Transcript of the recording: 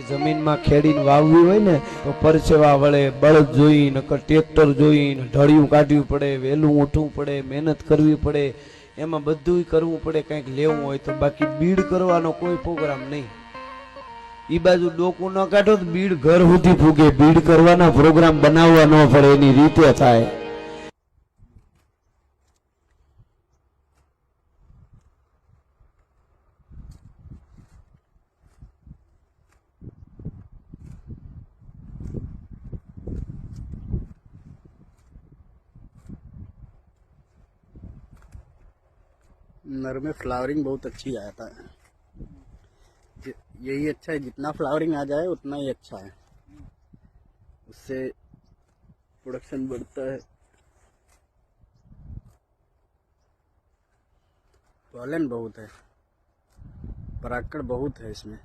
જમીનમાં ખેડીને વાવવી હોય ને, તો પરસેવા વળે બળદ જોઈ, નકર ટ્રેક્ટર જોઈને ઢળિયું કાઢવી પડે વહેલું ઉઠવું પડે, મહેનત કરવી પડે, એમાં બધુંય કરવું પડે, કંઈક લેવું હોય તો બાકી બીડ કરવાનો કોઈ પ્રોગ્રામ નહીં. ઈ બાજુ ડોકું ન કાઢો તો બીડ ઘર સુધી ફૂગે. બીડ કરવાના પ્રોગ્રામ બનાવવા ન પડે, એની રીતે થાય. नर में फ्लावरिंग बहुत अच्छी आता है। यही अच्छा है, जितना फ्लावरिंग आ जाए, उतना ही अच्छा है। उससे प्रोडक्शन बढ़ता है। पॉलन बहुत है। पराकड़ बहुत है इसमें।